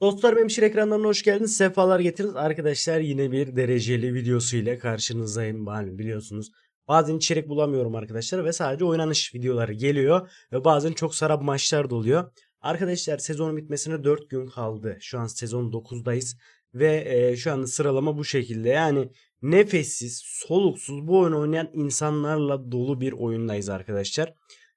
Dostlar benim Şir ekranlarına hoş geldiniz. Sefalar getirdiniz. Arkadaşlar yine bir dereceli videosu ile karşınızdayım. Malum biliyorsunuz. Bazen içerik bulamıyorum arkadaşlar ve sadece oynanış videoları geliyor. Ve bazen çok sarap maçlar da oluyor. Arkadaşlar sezonun bitmesine 4 gün kaldı. Şu an sezon 9'dayız. Ve e, şu anda sıralama bu şekilde. Yani nefessiz, soluksuz bu oyunu oynayan insanlarla dolu bir oyundayız arkadaşlar.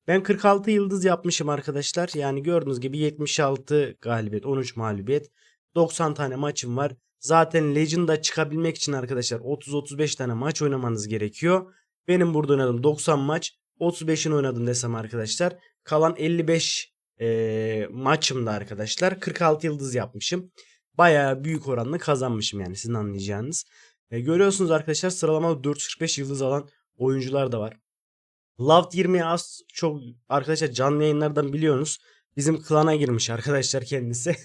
Ben 46 yıldız yapmışım arkadaşlar. Yani gördüğünüz gibi 76 galibiyet, 13 mağlubiyet, 90 tane maçım var. Zaten Legend'a çıkabilmek için arkadaşlar 30-35 tane maç oynamanız gerekiyor. Benim burada oynadım 90 maç. 35'ini oynadım desem arkadaşlar. Kalan 55 e, maçımda arkadaşlar 46 yıldız yapmışım. Bayağı büyük oranla kazanmışım yani sizin anlayacağınız. E, görüyorsunuz arkadaşlar sıralamada 445 yıldız alan oyuncular da var. Loud 20 az çok arkadaşlar canlı yayınlardan biliyorsunuz. Bizim klana girmiş arkadaşlar kendisi.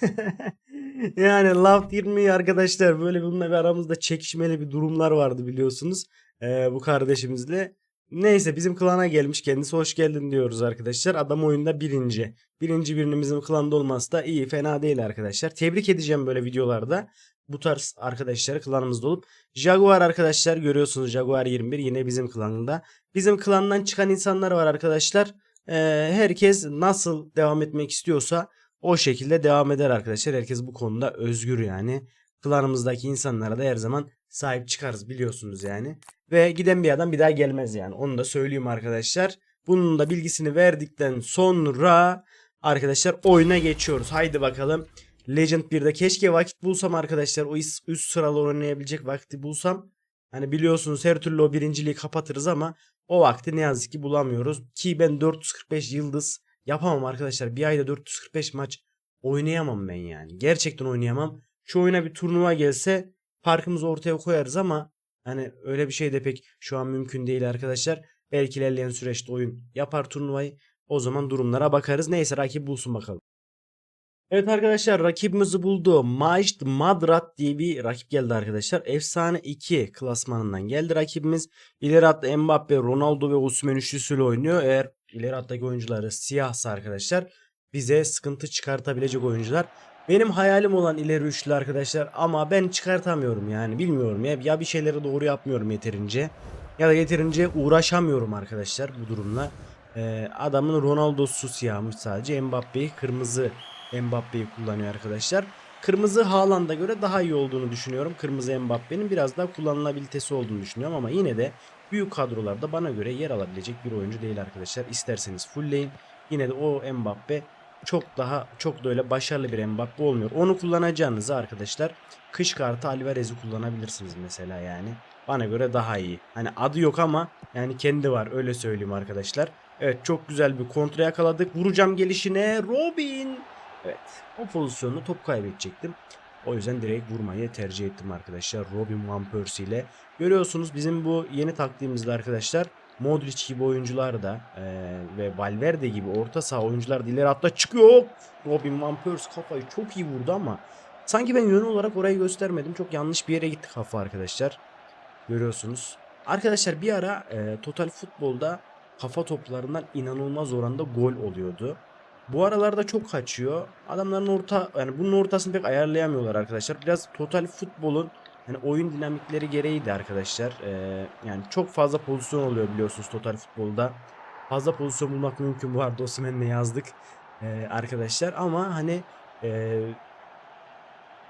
yani Loud 20 arkadaşlar böyle bununla bir aramızda çekişmeli bir durumlar vardı biliyorsunuz. Ee, bu kardeşimizle. Neyse bizim klana gelmiş kendisi hoş geldin diyoruz arkadaşlar. Adam oyunda birinci. Birinci birinin bizim klanda olması da iyi fena değil arkadaşlar. Tebrik edeceğim böyle videolarda. Bu tarz arkadaşları klanımızda olup. Jaguar arkadaşlar görüyorsunuz Jaguar 21 yine bizim klanında. Bizim klandan çıkan insanlar var arkadaşlar. Ee, herkes nasıl devam etmek istiyorsa o şekilde devam eder arkadaşlar. Herkes bu konuda özgür yani. Klanımızdaki insanlara da her zaman sahip çıkarız biliyorsunuz yani. Ve giden bir adam bir daha gelmez yani. Onu da söyleyeyim arkadaşlar. Bunun da bilgisini verdikten sonra arkadaşlar oyuna geçiyoruz. Haydi bakalım. Legend 1'de keşke vakit bulsam arkadaşlar. O üst sıralı oynayabilecek vakti bulsam. Hani biliyorsunuz her türlü o birinciliği kapatırız ama o vakti ne yazık ki bulamıyoruz. Ki ben 445 yıldız yapamam arkadaşlar. Bir ayda 445 maç oynayamam ben yani. Gerçekten oynayamam. Şu oyuna bir turnuva gelse farkımızı ortaya koyarız ama hani öyle bir şey de pek şu an mümkün değil arkadaşlar. Belki ilerleyen süreçte oyun yapar turnuvayı. O zaman durumlara bakarız. Neyse rakip bulsun bakalım. Evet arkadaşlar rakibimizi buldu. Majd Madrat diye bir rakip geldi arkadaşlar. Efsane 2 klasmanından geldi rakibimiz. İleri hatta Mbappe, Ronaldo ve Osimhen üçlüsüyle oynuyor. Eğer ileri hattaki oyuncuları siyahsa arkadaşlar bize sıkıntı çıkartabilecek oyuncular. Benim hayalim olan ileri üçlü arkadaşlar ama ben çıkartamıyorum yani bilmiyorum ya. Ya bir şeyleri doğru yapmıyorum yeterince ya da yeterince uğraşamıyorum arkadaşlar bu durumla. Ee, adamın Ronaldo'su siyahmış sadece. Mbappe'yi kırmızı Mbappe'yi kullanıyor arkadaşlar. Kırmızı Haaland'a göre daha iyi olduğunu düşünüyorum. Kırmızı Mbappe'nin biraz daha kullanılabilitesi olduğunu düşünüyorum ama yine de büyük kadrolarda bana göre yer alabilecek bir oyuncu değil arkadaşlar. İsterseniz fullleyin. Yine de o Mbappe çok daha çok da öyle başarılı bir Mbappe olmuyor. Onu kullanacağınızı arkadaşlar kış kartı Alvarez'i kullanabilirsiniz mesela yani. Bana göre daha iyi. Hani adı yok ama yani kendi var öyle söyleyeyim arkadaşlar. Evet çok güzel bir kontra yakaladık. Vuracağım gelişine Robin. Evet o pozisyonu top kaybedecektim. O yüzden direkt vurmayı tercih ettim arkadaşlar. Robin Van Persie ile. Görüyorsunuz bizim bu yeni taktiğimizde arkadaşlar Modric gibi oyuncular da e, ve Valverde gibi orta saha oyuncular da ileri hatta çıkıyor. Robin Van Persie kafayı çok iyi vurdu ama sanki ben yön olarak orayı göstermedim. Çok yanlış bir yere gitti kafa arkadaşlar. Görüyorsunuz. Arkadaşlar bir ara e, Total Futbol'da kafa toplarından inanılmaz oranda gol oluyordu. Bu aralarda çok kaçıyor. Adamların orta yani bunun ortasını pek ayarlayamıyorlar arkadaşlar. Biraz total futbolun yani oyun dinamikleri gereğiydi arkadaşlar. Ee, yani çok fazla pozisyon oluyor biliyorsunuz total futbolda. Fazla pozisyon bulmak mümkün bu arada Osimhen'le yazdık ee, arkadaşlar. Ama hani e,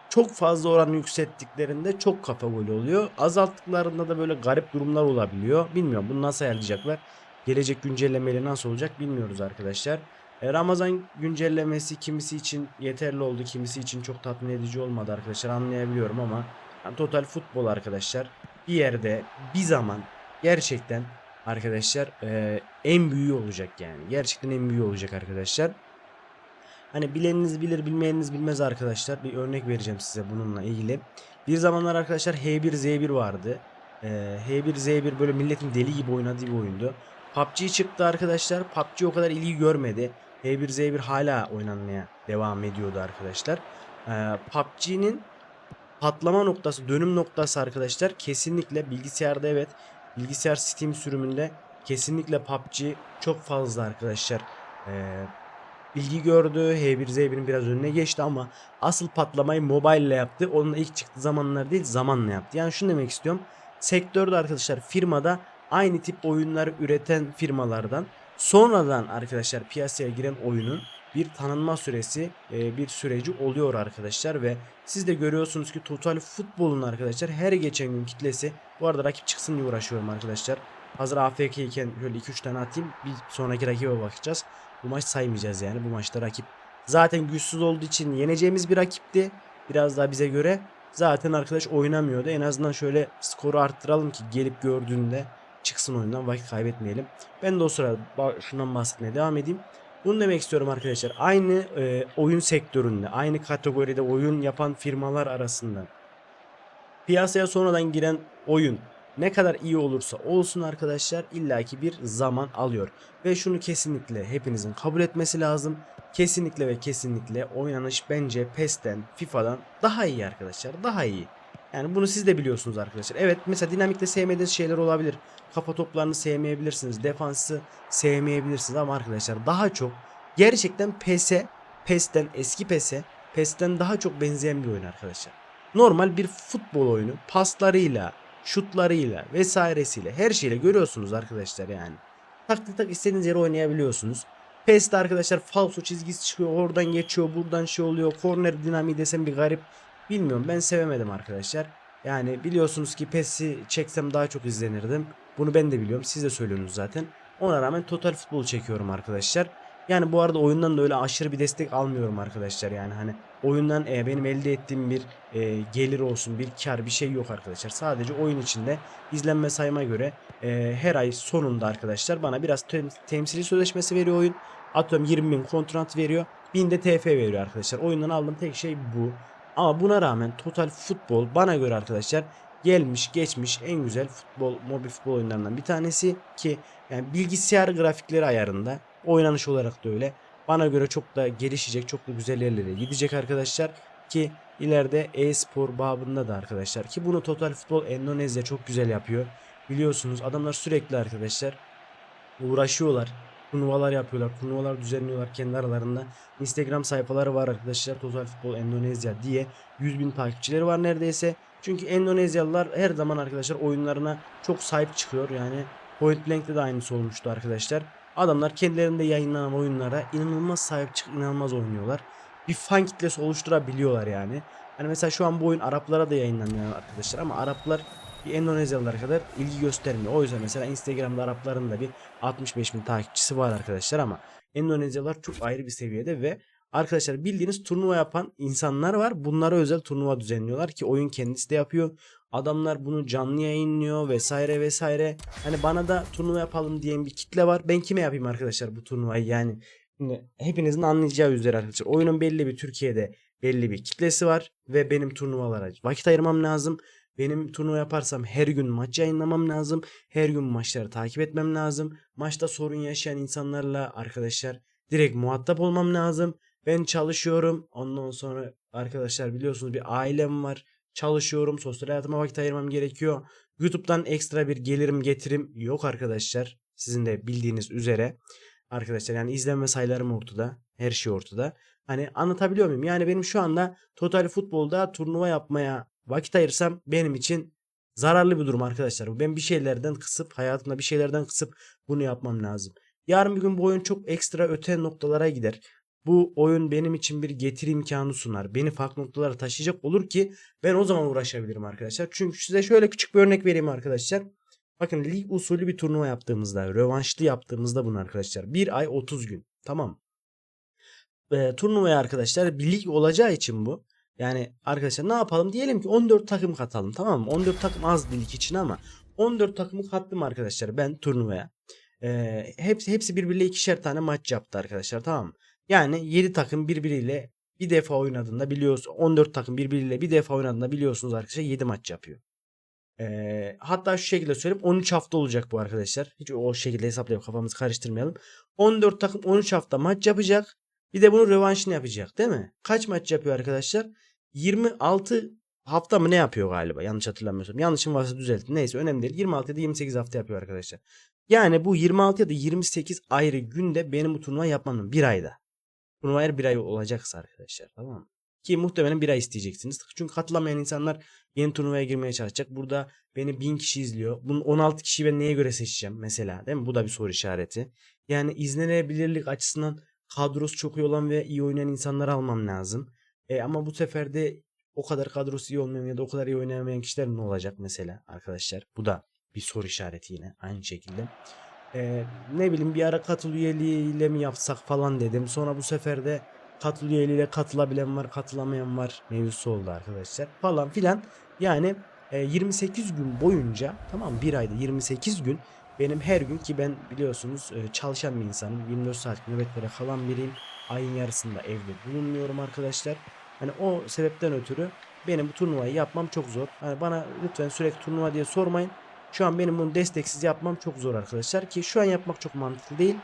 çok fazla oran yükselttiklerinde çok kafa golü oluyor. Azalttıklarında da böyle garip durumlar olabiliyor. Bilmiyorum bunu nasıl ayarlayacaklar. Gelecek güncellemeyle nasıl olacak bilmiyoruz arkadaşlar. E, Ramazan güncellemesi kimisi için yeterli oldu, kimisi için çok tatmin edici olmadı arkadaşlar anlayabiliyorum ama yani total futbol arkadaşlar bir yerde bir zaman gerçekten arkadaşlar e, en büyüğü olacak yani. Gerçekten en büyüğü olacak arkadaşlar. Hani bileniniz bilir bilmeyeniniz bilmez arkadaşlar. Bir örnek vereceğim size bununla ilgili. Bir zamanlar arkadaşlar H1Z1 vardı. Ee, H1Z1 böyle milletin deli gibi oynadığı bir oyundu. PUBG çıktı arkadaşlar. PUBG o kadar ilgi görmedi. H1Z1 hala oynanmaya devam ediyordu arkadaşlar. Ee, PUBG'nin patlama noktası, dönüm noktası arkadaşlar kesinlikle bilgisayarda evet. Bilgisayar Steam sürümünde kesinlikle PUBG çok fazla arkadaşlar. Ee, ilgi gördü. H1Z1'in biraz önüne geçti ama asıl patlamayı mobile ile yaptı. Onun ilk çıktığı zamanlar değil zamanla yaptı. Yani şunu demek istiyorum. Sektörde arkadaşlar firmada aynı tip oyunları üreten firmalardan sonradan arkadaşlar piyasaya giren oyunun bir tanınma süresi e, bir süreci oluyor arkadaşlar ve siz de görüyorsunuz ki total futbolun arkadaşlar her geçen gün kitlesi bu arada rakip çıksın diye uğraşıyorum arkadaşlar. Hazır AFK iken şöyle 2-3 tane atayım bir sonraki rakibe bakacağız. Bu maç saymayacağız yani bu maçta rakip zaten güçsüz olduğu için yeneceğimiz bir rakipti. Biraz daha bize göre zaten arkadaş oynamıyordu. En azından şöyle skoru arttıralım ki gelip gördüğünde çıksın oyundan vakit kaybetmeyelim. Ben de o sırada şundan bahsetmeye devam edeyim. Bunu demek istiyorum arkadaşlar. Aynı e, oyun sektöründe, aynı kategoride oyun yapan firmalar arasında piyasaya sonradan giren oyun ne kadar iyi olursa olsun arkadaşlar illaki bir zaman alıyor. Ve şunu kesinlikle hepinizin kabul etmesi lazım. Kesinlikle ve kesinlikle oynanış bence PES'ten, FIFA'dan daha iyi arkadaşlar. Daha iyi. Yani bunu siz de biliyorsunuz arkadaşlar. Evet mesela dinamikte sevmediğiniz şeyler olabilir. Kafa toplarını sevmeyebilirsiniz. Defansı sevmeyebilirsiniz ama arkadaşlar daha çok gerçekten PES'e, PES'ten eski PES'e, PES'ten daha çok benzeyen bir oyun arkadaşlar. Normal bir futbol oyunu paslarıyla, şutlarıyla vesairesiyle her şeyle görüyorsunuz arkadaşlar yani. Tak tak istediğiniz yere oynayabiliyorsunuz. PES'te arkadaşlar falso çizgisi çıkıyor oradan geçiyor buradan şey oluyor. Korner dinamiği desem bir garip. Bilmiyorum ben sevemedim arkadaşlar. Yani biliyorsunuz ki PES'i çeksem daha çok izlenirdim. Bunu ben de biliyorum siz de söylüyorsunuz zaten. Ona rağmen total futbol çekiyorum arkadaşlar. Yani bu arada oyundan da öyle aşırı bir destek almıyorum arkadaşlar. Yani hani oyundan e, benim elde ettiğim bir e, gelir olsun, bir kar bir şey yok arkadaşlar. Sadece oyun içinde izlenme sayıma göre e, her ay sonunda arkadaşlar bana biraz tem- temsili sözleşmesi veriyor oyun. Atıyorum 20 bin kontrat veriyor. 1000 de TF veriyor arkadaşlar. Oyundan aldığım tek şey bu. Ama buna rağmen total futbol bana göre arkadaşlar gelmiş geçmiş en güzel futbol mobil futbol oyunlarından bir tanesi ki yani bilgisayar grafikleri ayarında oynanış olarak da öyle. Bana göre çok da gelişecek, çok da güzel yerlere gidecek arkadaşlar ki ileride e-spor babında da arkadaşlar ki bunu Total Futbol Endonezya çok güzel yapıyor. Biliyorsunuz adamlar sürekli arkadaşlar uğraşıyorlar. Turnuvalar yapıyorlar. Turnuvalar düzenliyorlar kendi aralarında. Instagram sayfaları var arkadaşlar. Total Futbol Endonezya diye 100 bin takipçileri var neredeyse. Çünkü Endonezyalılar her zaman arkadaşlar oyunlarına çok sahip çıkıyor. Yani Point Blank'te de aynısı olmuştu arkadaşlar. Adamlar kendilerinde yayınlanan oyunlara inanılmaz sahip çıkıp inanılmaz oynuyorlar. Bir fan kitlesi oluşturabiliyorlar yani. Hani mesela şu an bu oyun Araplara da yayınlanıyor arkadaşlar ama Araplar bir Endonezyalılar kadar ilgi göstermiyor. O yüzden mesela Instagram'da Arapların da bir 65 bin takipçisi var arkadaşlar ama Endonezyalılar çok ayrı bir seviyede ve arkadaşlar bildiğiniz turnuva yapan insanlar var. Bunlara özel turnuva düzenliyorlar ki oyun kendisi de yapıyor. Adamlar bunu canlı yayınlıyor vesaire vesaire. Hani bana da turnuva yapalım diyen bir kitle var. Ben kime yapayım arkadaşlar bu turnuvayı yani. Şimdi hepinizin anlayacağı üzere arkadaşlar. Oyunun belli bir Türkiye'de belli bir kitlesi var. Ve benim turnuvalara vakit ayırmam lazım. Benim turnuva yaparsam her gün maç yayınlamam lazım. Her gün maçları takip etmem lazım. Maçta sorun yaşayan insanlarla arkadaşlar direkt muhatap olmam lazım. Ben çalışıyorum. Ondan sonra arkadaşlar biliyorsunuz bir ailem var. Çalışıyorum. Sosyal hayatıma vakit ayırmam gerekiyor. YouTube'dan ekstra bir gelirim getirim yok arkadaşlar. Sizin de bildiğiniz üzere. Arkadaşlar yani izlenme sayılarım ortada. Her şey ortada. Hani anlatabiliyor muyum? Yani benim şu anda total futbolda turnuva yapmaya vakit ayırsam benim için zararlı bir durum arkadaşlar. Ben bir şeylerden kısıp hayatımda bir şeylerden kısıp bunu yapmam lazım. Yarın bir gün bu oyun çok ekstra öte noktalara gider. Bu oyun benim için bir getiri imkanı sunar. Beni farklı noktalara taşıyacak olur ki ben o zaman uğraşabilirim arkadaşlar. Çünkü size şöyle küçük bir örnek vereyim arkadaşlar. Bakın lig usulü bir turnuva yaptığımızda, rövanşlı yaptığımızda bunu arkadaşlar. Bir ay 30 gün. Tamam. E, turnuvaya arkadaşlar bir lig olacağı için bu. Yani arkadaşlar ne yapalım? Diyelim ki 14 takım katalım tamam mı? 14 takım az lig için ama 14 takımı kattım arkadaşlar ben turnuvaya. E, hepsi, hepsi birbiriyle ikişer tane maç yaptı arkadaşlar tamam mı? Yani 7 takım birbiriyle bir defa oynadığında biliyorsunuz 14 takım birbiriyle bir defa oynadığında biliyorsunuz arkadaşlar 7 maç yapıyor. Ee, hatta şu şekilde söyleyeyim 13 hafta olacak bu arkadaşlar. Hiç o şekilde hesaplayıp kafamızı karıştırmayalım. 14 takım 13 hafta maç yapacak. Bir de bunun rövanşını yapacak değil mi? Kaç maç yapıyor arkadaşlar? 26 hafta mı ne yapıyor galiba? Yanlış hatırlamıyorsam. Yanlışım varsa düzeltin. Neyse önemli değil. 26 ya da 28 hafta yapıyor arkadaşlar. Yani bu 26 ya da 28 ayrı günde benim bu turnuva yapmam lazım. Bir ayda. Turnuva eğer bir ay olacaksa arkadaşlar tamam mı? Ki muhtemelen bir ay isteyeceksiniz. Çünkü katılamayan insanlar yeni turnuvaya girmeye çalışacak. Burada beni 1000 kişi izliyor. Bunun 16 kişiyi ben neye göre seçeceğim mesela değil mi? Bu da bir soru işareti. Yani izlenebilirlik açısından kadrosu çok iyi olan ve iyi oynayan insanları almam lazım. E, ama bu sefer de o kadar kadrosu iyi olmayan ya da o kadar iyi oynayamayan kişiler ne olacak mesela arkadaşlar? Bu da bir soru işareti yine aynı şekilde. E, ne bileyim bir ara katıl üyeliğiyle mi yapsak falan dedim. Sonra bu sefer de katıl üyeliğiyle katılabilen var katılamayan var mevzusu oldu arkadaşlar falan filan. Yani e, 28 gün boyunca tamam bir ayda 28 gün benim her gün ki ben biliyorsunuz e, çalışan bir insanım. 24 saat nöbetlere kalan biriyim. Ayın yarısında evde bulunmuyorum arkadaşlar. Hani o sebepten ötürü benim bu turnuvayı yapmam çok zor. Hani bana lütfen sürekli turnuva diye sormayın. Şu an benim bunu desteksiz yapmam çok zor arkadaşlar ki şu an yapmak çok mantıklı değil.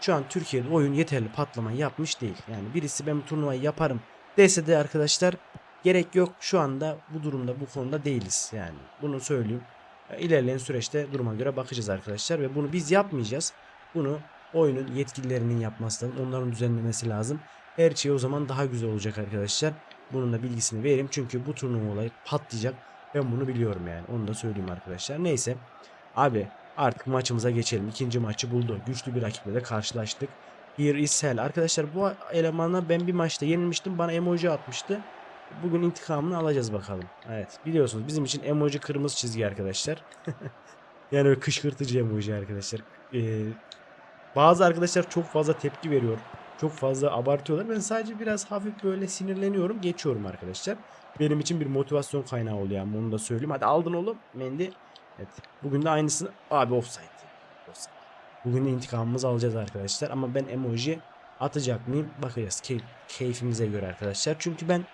Şu an Türkiye'de oyun yeterli patlama yapmış değil. Yani birisi ben bu turnuvayı yaparım dese de arkadaşlar gerek yok. Şu anda bu durumda bu konuda değiliz. Yani bunu söyleyeyim. İlerleyen süreçte duruma göre bakacağız arkadaşlar ve bunu biz yapmayacağız. Bunu oyunun yetkililerinin yapması lazım. Onların düzenlemesi lazım. Her şey o zaman daha güzel olacak arkadaşlar. Bunun da bilgisini vereyim. Çünkü bu turnuva olayı patlayacak. Ben bunu biliyorum yani. Onu da söyleyeyim arkadaşlar. Neyse. Abi artık maçımıza geçelim. İkinci maçı buldu. Güçlü bir rakiple de karşılaştık. Here is hell. Arkadaşlar bu elemana ben bir maçta yenilmiştim. Bana emoji atmıştı. Bugün intikamını alacağız bakalım. Evet biliyorsunuz bizim için emoji kırmızı çizgi arkadaşlar. yani öyle kışkırtıcı emoji arkadaşlar. Ee, bazı arkadaşlar çok fazla tepki veriyor. Çok fazla abartıyorlar. Ben sadece biraz hafif böyle sinirleniyorum. Geçiyorum arkadaşlar. Benim için bir motivasyon kaynağı oluyor yani onu da söyleyeyim. Hadi aldın oğlum Mendi. Evet. Bugün de aynısını abi offside. offside. Bugün de intikamımızı alacağız arkadaşlar. Ama ben emoji atacak mıyım? Bakacağız. Key- keyfimize göre arkadaşlar. Çünkü ben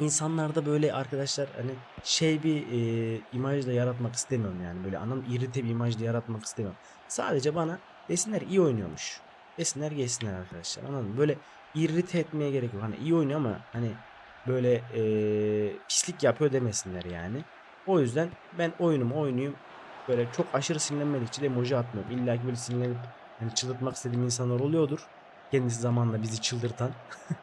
insanlarda böyle arkadaşlar hani şey bir e, imaj da yaratmak istemiyorum yani. Böyle anlam irite bir imaj da yaratmak istemiyorum. Sadece bana desinler iyi oynuyormuş. Desinler geçsinler arkadaşlar. Anladın mı? Böyle irite etmeye gerek yok. Hani iyi oynuyor ama hani böyle e, pislik yapıyor demesinler yani. O yüzden ben oyunumu oynayayım. Böyle çok aşırı sinirlenmedikçe de emoji atmıyorum. İlla ki böyle sinirlenip hani çıldırtmak istediğim insanlar oluyordur. Kendisi zamanla bizi çıldırtan.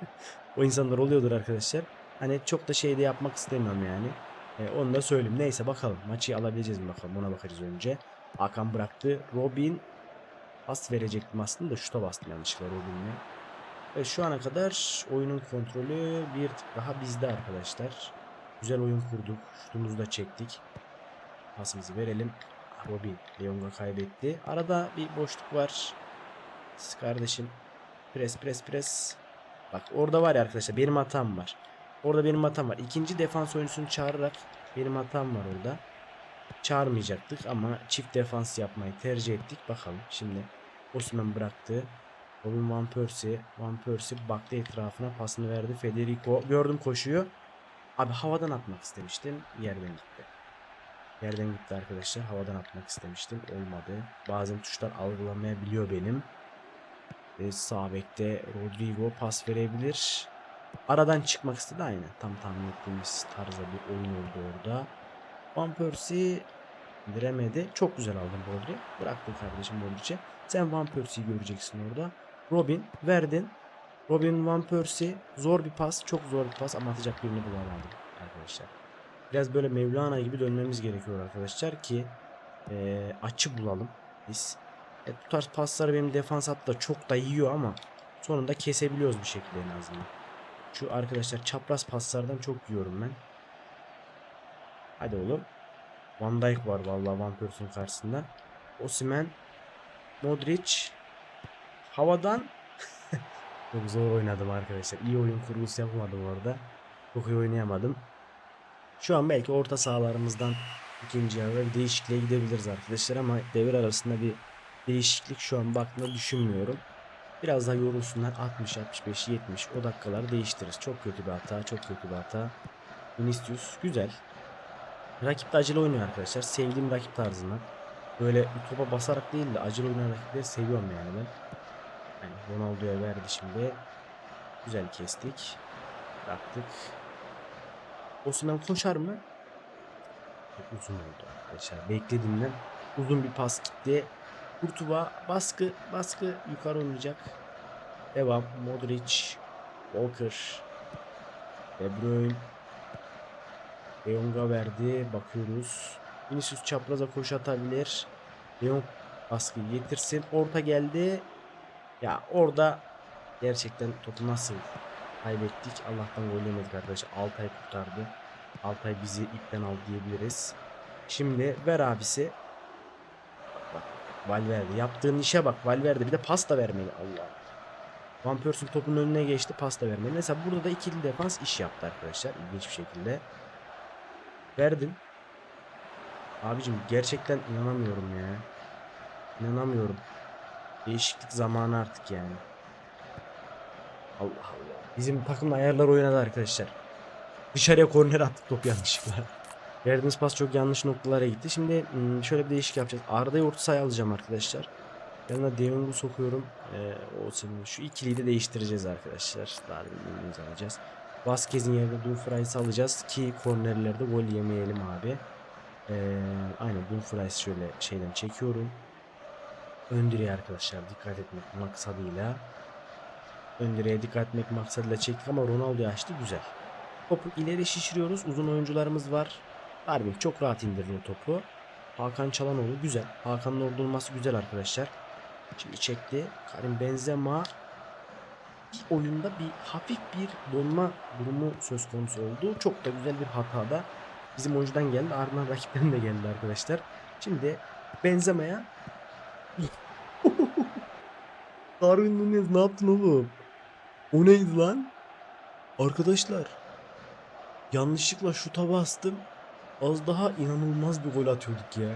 o insanlar oluyordur arkadaşlar. Hani çok da şey de yapmak istemiyorum yani. E, onu da söyleyeyim. Neyse bakalım. Maçı alabileceğiz mi bakalım. Ona bakacağız önce. Hakan bıraktı. Robin pas verecektim aslında da şuta bastım yanlışlıkla Robin'le. Ve şu ana kadar oyunun kontrolü bir tık daha bizde arkadaşlar. Güzel oyun kurduk. Şutumuzu da çektik. Pasımızı verelim. Robin Leonga kaybetti. Arada bir boşluk var. Siz kardeşim. Pres pres pres. Bak orada var ya arkadaşlar benim hatam var. Orada benim hatam var. İkinci defans oyuncusunu çağırarak benim hatam var orada. Çağırmayacaktık ama çift defans yapmayı tercih ettik. Bakalım şimdi Osman bıraktı. Robin Van Persie. Van Persie baktı etrafına pasını verdi. Federico gördüm koşuyor. Abi havadan atmak istemiştim. Yerden gitti. Yerden gitti arkadaşlar. Havadan atmak istemiştim. Olmadı. Bazen tuşlar algılamayabiliyor benim. Ve sağ bekte Rodrigo pas verebilir. Aradan çıkmak istedi aynen. Tam tahmin ettiğimiz tarzda bir oyun oldu orada. Van Persie indiremedi. Çok güzel aldın Rodri. Bıraktın kardeşim Rodri'ye. Sen Van Persie'yi göreceksin orada. Robin verdin. Robin Van Persie zor bir pas. Çok zor bir pas ama atacak birini bulamadım arkadaşlar. Biraz böyle Mevlana gibi dönmemiz gerekiyor arkadaşlar ki e, açı bulalım biz. Evet, bu tarz pasları benim defans hattı da çok da yiyor ama sonunda kesebiliyoruz bir şekilde en azından. Şu arkadaşlar çapraz paslardan çok yiyorum ben. Hadi oğlum. Van Dijk var vallahi Van Persie'nin karşısında. Osimhen, Modric havadan çok zor oynadım arkadaşlar. İyi oyun kurgusu yapamadım orada. Çok iyi oynayamadım. Şu an belki orta sahalarımızdan ikinci yarıda bir değişikliğe gidebiliriz arkadaşlar ama devir arasında bir değişiklik şu an baktığımda düşünmüyorum. Biraz daha yorulsunlar 60 65 70 o dakikaları değiştiririz. Çok kötü bir hata, çok kötü bir hata. Vinicius güzel. Rakip de acele oynuyor arkadaşlar. Sevdiğim rakip tarzından. Böyle topa basarak değil de acele oynayan rakipleri seviyorum yani ben. Yani Ronaldo'ya verdi şimdi. Güzel kestik. Bıraktık. Osman koşar mı? Çok uzun oldu arkadaşlar. Beklediğimden uzun bir pas gitti. Kurtuba baskı baskı yukarı oynayacak. Devam. Modric. Walker. De Bruyne. De Jong'a verdi. Bakıyoruz. Vinicius çapraza koşu atabilir. De Jong baskı getirsin. Orta geldi. Ya orada gerçekten topu nasıl kaybettik. Allah'tan gol yemedik arkadaşlar. Altay kurtardı. Altay bizi ipten aldı diyebiliriz. Şimdi ver abisi. Bak, Valverde yaptığın işe bak Valverde bir de pasta vermeli Allah. Van Persie topun önüne geçti pasta vermeli. Mesela burada da ikili defans iş yaptı arkadaşlar ilginç bir şekilde. Verdim. Abicim gerçekten inanamıyorum ya. İnanamıyorum. Değişiklik zamanı artık yani. Allah Allah. Bizim takım ayarlar oynadı arkadaşlar. Dışarıya korner attık top yanlışlıkla. Verdiğimiz pas çok yanlış noktalara gitti. Şimdi hmm, şöyle bir değişik yapacağız. Arda'yı orta sahaya alacağım arkadaşlar. Yanına De Jong'u sokuyorum. Ee, o şu ikiliyi de değiştireceğiz arkadaşlar. Darwin'i alacağız. Vasquez'in yerine Dumfries'i alacağız ki kornerlerde gol yemeyelim abi. Ee, aynen Dumfries şöyle şeyden çekiyorum. Ön arkadaşlar dikkat etmek maksadıyla. Ön dikkat etmek maksadıyla çektik ama Ronaldo açtı güzel. Topu ileri şişiriyoruz. Uzun oyuncularımız var. Darwin çok rahat indiriyor topu. Hakan Çalanoğlu güzel. Hakan'ın orada güzel arkadaşlar. Şimdi çekti. Karim Benzema oyunda bir hafif bir donma durumu söz konusu oldu. Çok da güzel bir hata da bizim oyuncudan geldi. Ardından rakipten de geldi arkadaşlar. Şimdi Benzema'ya Darwin Nunez ne yaptın oğlum? O neydi lan? Arkadaşlar yanlışlıkla şuta bastım. Az daha inanılmaz bir gol atıyorduk ya.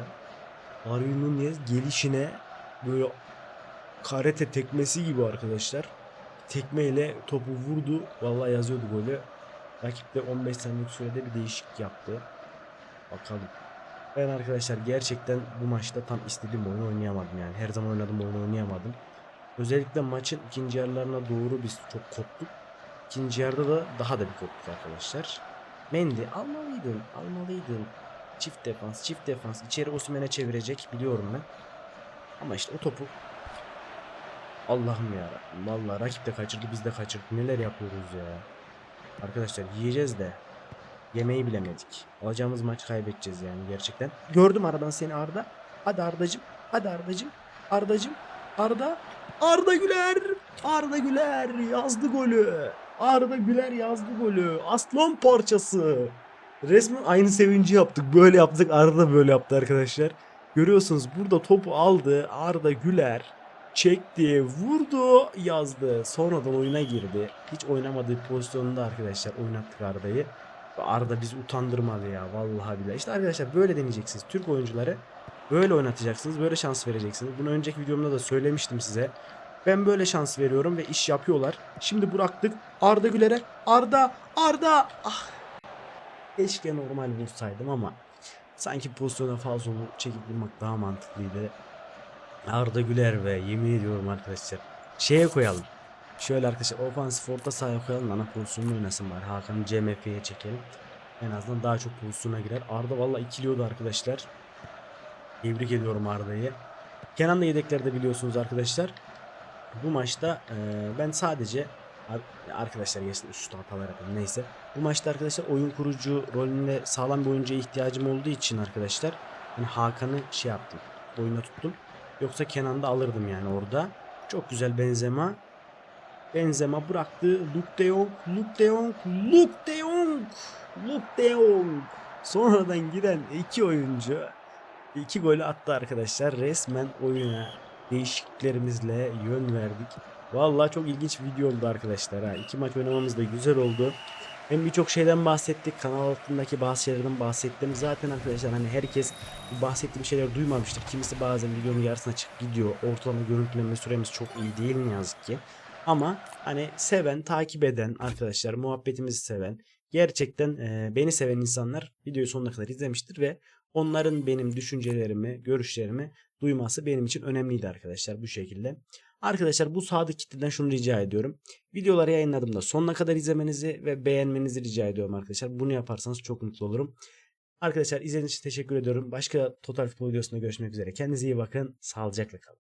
Darwin Nunez gelişine böyle karate tekmesi gibi arkadaşlar. Tekmeyle topu vurdu. Vallahi yazıyordu golü. Rakip de 15 saniyelik sürede bir değişiklik yaptı. Bakalım. Ben arkadaşlar gerçekten bu maçta tam istediğim oyunu oynayamadım yani. Her zaman oynadığım oyunu oynayamadım. Özellikle maçın ikinci yarılarına doğru biz çok koptuk. İkinci yarıda da daha da bir koptuk arkadaşlar. Mendy almalıydın, almalıydın. Çift defans, çift defans. İçeri Osimhen'e çevirecek biliyorum ben. Ama işte o topu Allah'ım ya. Vallahi rakip de kaçırdı, biz de kaçırdık. Neler yapıyoruz ya. Arkadaşlar yiyeceğiz de yemeği bilemedik. Alacağımız maç kaybedeceğiz yani gerçekten. Gördüm aradan seni Arda. Hadi Ardacım. Hadi Ardacım. Ardacım. Arda. Arda Güler. Arda Güler yazdı golü. Arda Güler yazdı golü. Aslan parçası. Resmen aynı sevinci yaptık. Böyle yaptık. Arda da böyle yaptı arkadaşlar. Görüyorsunuz burada topu aldı. Arda Güler çekti, vurdu, yazdı. Sonradan oyuna girdi. Hiç oynamadığı pozisyonunda arkadaşlar oynattık Arda'yı. Arda bizi utandırmadı ya vallahi billahi. İşte arkadaşlar böyle deneyeceksiniz. Türk oyuncuları böyle oynatacaksınız. Böyle şans vereceksiniz. Bunu önceki videomda da söylemiştim size. Ben böyle şans veriyorum ve iş yapıyorlar. Şimdi bıraktık Arda Güler'e. Arda, Arda. Ah. Keşke normal vursaydım ama sanki pozisyona fazla çekip vurmak daha mantıklıydı. Arda Güler ve yemin ediyorum arkadaşlar. Şeye koyalım. Şöyle arkadaşlar ofansif orta sahaya koyalım. Ana pozisyonunu oynasın var. Hakan'ı CMF'ye çekelim. En azından daha çok pozisyona girer. Arda valla ikiliyordu arkadaşlar. Tebrik ediyorum Arda'yı. Kenan da yedeklerde biliyorsunuz arkadaşlar. Bu maçta e, ben sadece ar- arkadaşlar geçsin üst hatalar yapalım neyse. Bu maçta arkadaşlar oyun kurucu rolünde sağlam bir oyuncuya ihtiyacım olduğu için arkadaşlar hani Hakan'ı şey yaptım. Oyuna tuttum. Yoksa Kenan'da alırdım yani orada. Çok güzel Benzema. Benzema bıraktı. Luke de Jong, Luke de Jong, Luke de Jong, Luke de Jong. Sonradan giren iki oyuncu iki golü attı arkadaşlar. Resmen oyuna değişikliklerimizle yön verdik. Vallahi çok ilginç bir video oldu arkadaşlar. Ha. İki maç oynamamız da güzel oldu. Hem birçok şeyden bahsettik. Kanal altındaki bazı şeylerden bahsettim. Zaten arkadaşlar hani herkes bu bahsettiğim şeyleri duymamıştır. Kimisi bazen videonun yarısına çıkıp gidiyor. Ortalama görüntüleme süremiz çok iyi değil ne yazık ki. Ama hani seven, takip eden arkadaşlar, muhabbetimizi seven, gerçekten e, beni seven insanlar videoyu sonuna kadar izlemiştir ve onların benim düşüncelerimi, görüşlerimi duyması benim için önemliydi arkadaşlar bu şekilde. Arkadaşlar bu sadık kitleden şunu rica ediyorum. Videoları yayınladığımda sonuna kadar izlemenizi ve beğenmenizi rica ediyorum arkadaşlar. Bunu yaparsanız çok mutlu olurum. Arkadaşlar izlediğiniz için teşekkür ediyorum. Başka Total Futbol videosunda görüşmek üzere. Kendinize iyi bakın. Sağlıcakla kalın.